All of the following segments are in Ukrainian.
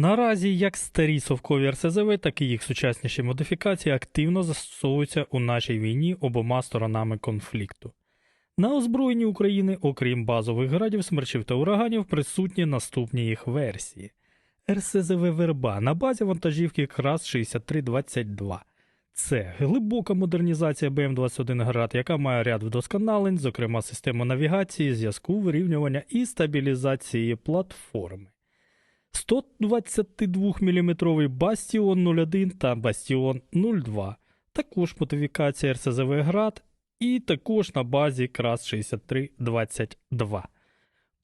Наразі як старі совкові РСЗВ, так і їх сучасніші модифікації активно застосовуються у нашій війні обома сторонами конфлікту. На озброєнні України, окрім базових градів, смерчів та ураганів, присутні наступні їх версії. РСЗВ Верба на базі вантажівки КРАС 6322. Це глибока модернізація БМ-21 град, яка має ряд вдосконалень, зокрема систему навігації, зв'язку, вирівнювання і стабілізації платформи. 122 мм Бастіон 01 та Бастіон 02, також модифікація РСЗВ Град і також на базі КРАС 6322.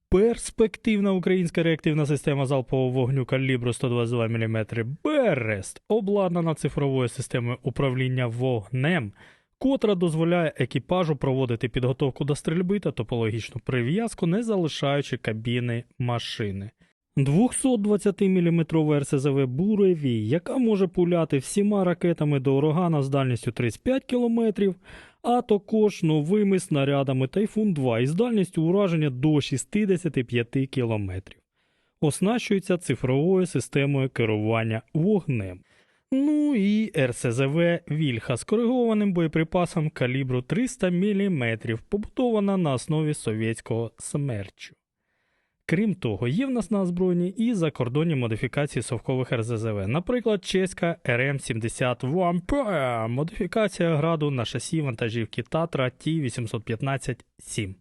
Перспективна українська реактивна система залпового вогню калібру 122 мм Берест обладнана цифровою системою управління вогнем, котра дозволяє екіпажу проводити підготовку до стрільби та топологічну прив'язку, не залишаючи кабіни машини. 220 мм РСЗВ Буревій, яка може пуляти всіма ракетами до урагана з дальністю 35 км, а також новими снарядами Тайфун 2 із дальністю ураження до 65 км. Оснащується цифровою системою керування вогнем. Ну і РСЗВ Вільха з коригованим боєприпасом калібру 300 мм, побудована на основі совєтського смерчу. Крім того, є в нас на озброєнні і закордонні модифікації совкових РЗЗВ, наприклад, чеська РМ-70 Vampire, модифікація граду на шасі вантажівки Татра Т-815-7.